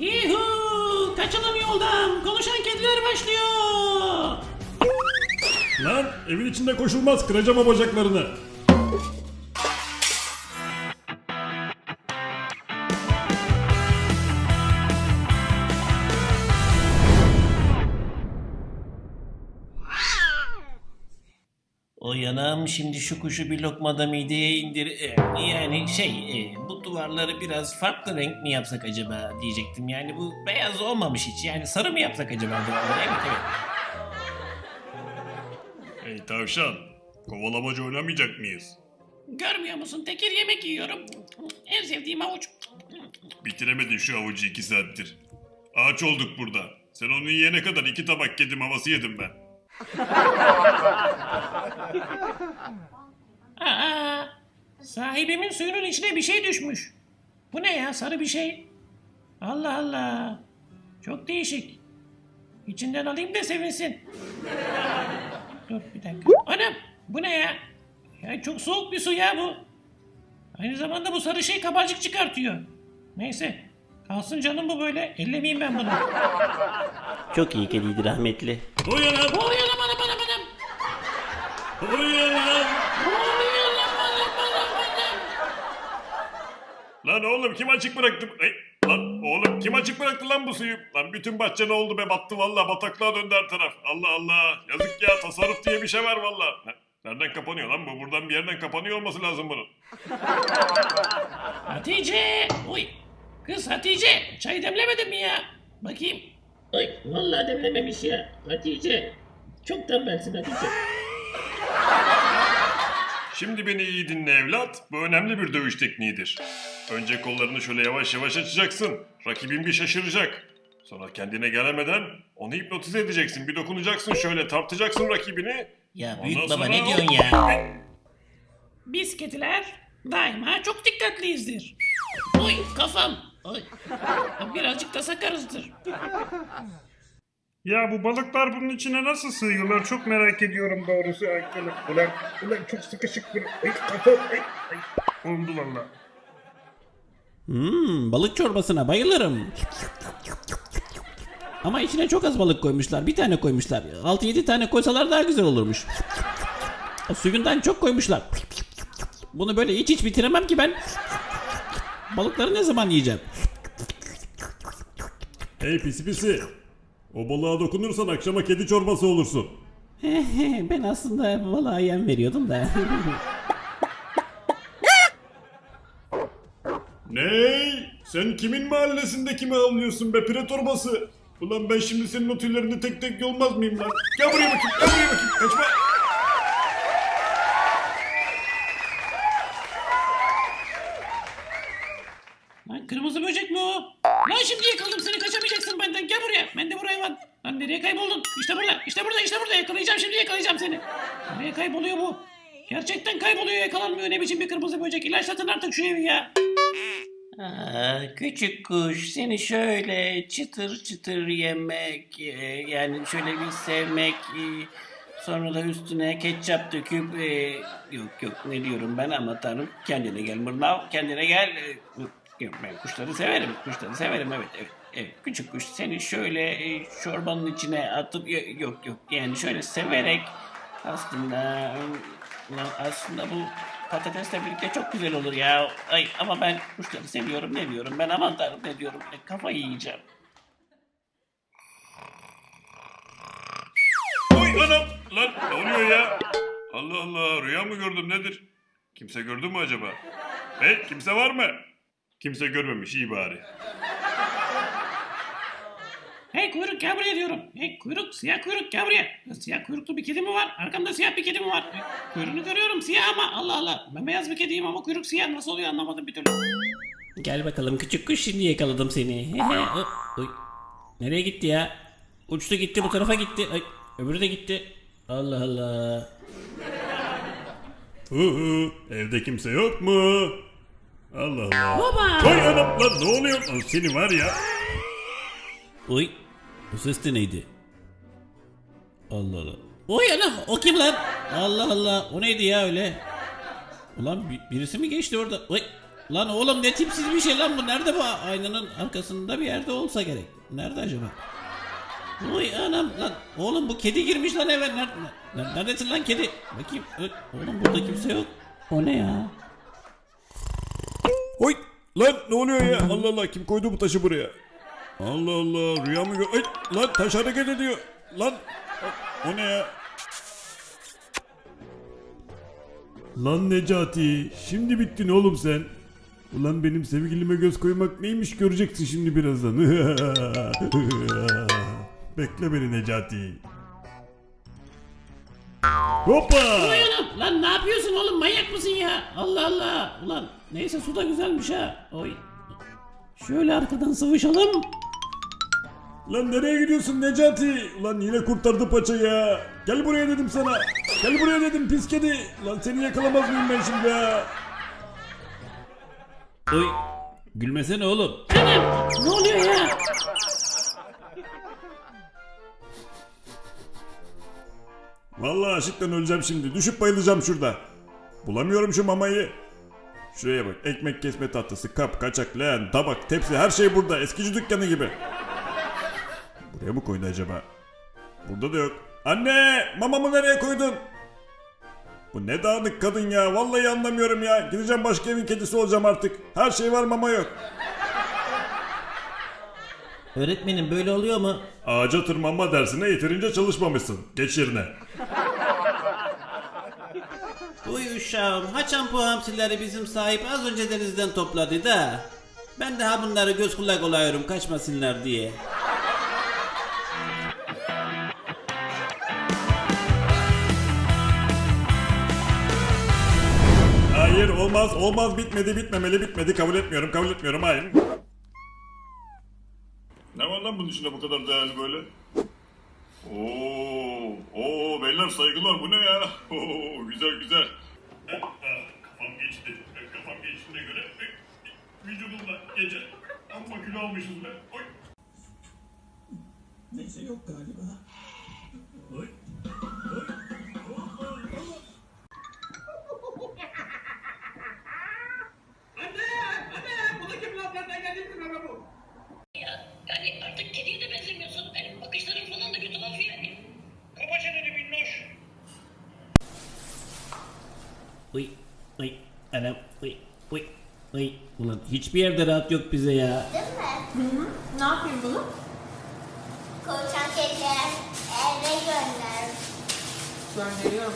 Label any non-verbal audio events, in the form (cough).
Yuhu! Kaçalım yoldan. Konuşan kediler başlıyor. Lan evin içinde koşulmaz kıracağım o bacaklarını. Yanağım şimdi şu kuşu bir lokmada mideye indir... e, Yani şey e, bu duvarları biraz farklı renk mi yapsak acaba diyecektim. Yani bu beyaz olmamış hiç. Yani sarı mı yapsak acaba duvarları? Evet evet. Hey tavşan, kovalamacı oynamayacak mıyız? Görmüyor musun? Tekir yemek yiyorum. En sevdiğim havuç. Bitiremedin şu avucu iki saattir. Ağaç olduk burada. Sen onu yiyene kadar iki tabak kedim havası yedim ben. Aa, sahibimin suyunun içine bir şey düşmüş. Bu ne ya sarı bir şey. Allah Allah. Çok değişik. İçinden alayım da sevinsin. Dur bir dakika. Anam bu ne ya? Ya çok soğuk bir su ya bu. Aynı zamanda bu sarı şey kabarcık çıkartıyor. Neyse. Kalsın canım bu böyle. Ellemeyeyim ben bunu. Çok iyi kediydi rahmetli. Uyan lan! Oy anam anam anam anam. Uyan lan! Oğlum kim açık bıraktı? Ey, lan oğlum kim açık bıraktı lan bu suyu? Lan bütün bahçe ne oldu be battı valla bataklığa döndü her taraf. Allah Allah yazık ya tasarruf diye bir şey var valla. Ne- Nereden kapanıyor lan bu? Buradan bir yerden kapanıyor olması lazım bunun. Hatice! Uy! Kız Hatice! Çay demlemedin mi ya? Bakayım. Ay vallahi demlememiş ya. Hatice. Çok tembelsin Hatice. Şimdi beni iyi dinle evlat. Bu önemli bir dövüş tekniğidir. Önce kollarını şöyle yavaş yavaş açacaksın. Rakibin bir şaşıracak. Sonra kendine gelemeden onu hipnotize edeceksin. Bir dokunacaksın şöyle tartacaksın rakibini. Ya Ondan büyük baba sonra ne diyorsun ya? Biz kediler daima çok dikkatliyizdir. Oy kafam. Oy. Birazcık da sakarızdır. Ya bu balıklar bunun içine nasıl sığıyorlar çok merak ediyorum doğrusu. Ay, ulan, ulan, çok sıkışık bir... Ay, kafam, ay, ay. Oldu valla. Hmm, balık çorbasına bayılırım. Ama içine çok az balık koymuşlar. Bir tane koymuşlar. 6-7 tane koysalar daha güzel olurmuş. O suyundan çok koymuşlar. Bunu böyle hiç hiç bitiremem ki ben. Balıkları ne zaman yiyeceğim? Hey pisi pisi. O balığa dokunursan akşama kedi çorbası olursun. (laughs) ben aslında balığa yem veriyordum da. (laughs) Ney? Sen kimin mahallesinde kimi avlıyorsun be pire torbası? Ulan ben şimdi senin o tüylerini tek tek yolmaz mıyım lan? Gel buraya bakayım, gel buraya bakayım. Kaçma. De buraya lan. Nereye kayboldun? İşte burada. İşte burada. İşte burada. Yakalayacağım şimdi yakalayacağım seni. Nereye kayboluyor bu? Gerçekten kayboluyor yakalanmıyor. Ne biçim bir kırmızı böcek. İlaçlatın artık şu evi ya. Aa, küçük kuş seni şöyle çıtır çıtır yemek e, yani şöyle bir sevmek e, sonra da üstüne ketçap döküp e, yok yok ne diyorum ben ama tanrım kendine gel mırnav kendine gel E, ben kuşları severim kuşları severim evet evet evet küçük kuş seni şöyle e, çorbanın içine atıp yo- yok yok yani şöyle severek aslında aslında bu patatesle birlikte çok güzel olur ya. Ay ama ben kuşları seviyorum ne diyorum ben aman tanrım ne diyorum. E, kafayı yiyeceğim. Oy anam. Lan ne oluyor ya? Allah Allah rüya mı gördüm nedir? Kimse gördü mü acaba? Hey kimse var mı? Kimse görmemiş iyi bari. Hey kuyruk gel buraya diyorum. Hey kuyruk siyah kuyruk gel buraya. Ya, Siyah kuyruklu bir kedi mi var? Arkamda siyah bir kedi mi var? E, Kuyruğunu görüyorum siyah ama Allah Allah. Ben beyaz bir kediyim ama kuyruk siyah nasıl oluyor anlamadım bir türlü. Gel bakalım küçük kuş şimdi yakaladım seni. Oy. Nereye gitti ya? Uçtu gitti bu tarafa gitti. Ay, öbürü de gitti. Allah Allah. Hı hı evde kimse yok mu? Allah Allah. Baba! Oy anam lan ne oluyor? Lan seni var ya. Oy. Bu ses de neydi? Allah Allah. Oy anam o kim lan? Allah Allah. O neydi ya öyle? Ulan bi- birisi mi geçti orada? Oy. Lan oğlum ne tipsiz bir şey lan bu. Nerede bu? Aynanın arkasında bir yerde olsa gerek. Nerede acaba? Oy anam lan. Oğlum bu kedi girmiş lan eve. Nerede, nerede, neredesin lan kedi? Bakayım. Oğlum burada kimse yok. O ne ya? Oy lan ne oluyor ya? Allah Allah kim koydu bu taşı buraya? Allah Allah rüya mı gör... Ay lan taş hareket ediyor. Lan o ne ya? Lan Necati şimdi bittin oğlum sen. Ulan benim sevgilime göz koymak neymiş göreceksin şimdi birazdan. (laughs) Bekle beni Necati. Hoppa! Oy anam. Lan ne yapıyorsun oğlum? Manyak mısın ya? Allah Allah. Ulan neyse su da güzelmiş ha. Oy. Şöyle arkadan sıvışalım. Lan nereye gidiyorsun Necati? Ulan yine kurtardı paça ya. Gel buraya dedim sana. Gel buraya dedim pis kedi. Lan seni yakalamaz mıyım ben şimdi ya? Oy. Gülmesene oğlum. Anam. Ne oluyor ya? Vallahi açlıktan öleceğim şimdi. Düşüp bayılacağım şurada. Bulamıyorum şu mamayı. Şuraya bak. Ekmek kesme tatlısı, kap, kaçak, leğen, tabak, tepsi her şey burada. Eskici dükkanı gibi. Buraya mı koydu acaba? Burada da yok. Anne! Mamamı nereye koydun? Bu ne dağınık kadın ya. Vallahi anlamıyorum ya. Gideceğim başka evin kedisi olacağım artık. Her şey var mama yok. Öğretmenim böyle oluyor mu? Ağaca tırmanma dersine yeterince çalışmamışsın. Geç yerine. Uy uşağım haçan bu hamsileri bizim sahip az önce denizden topladı da. Ben daha bunları göz kulak olayıyorum kaçmasınlar diye. Hayır olmaz olmaz bitmedi bitmemeli bitmedi kabul etmiyorum kabul etmiyorum hayır. Ne var lan bunun içinde bu kadar değerli böyle? Oo, oo beyler saygılar bu ne ya? (laughs) Oo, güzel güzel. kafam geçti. Kafam geçtiğine göre vücudumda gece amma kilo almışız be. Oy. Neyse yok galiba. Uy. Uy. Anam. Uy. Uy. Uy. Ulan hiçbir yerde rahat yok bize ya. Değil mi? Ne yapayım bunu? Koçan kediler eve gönder. Gönderiyorum.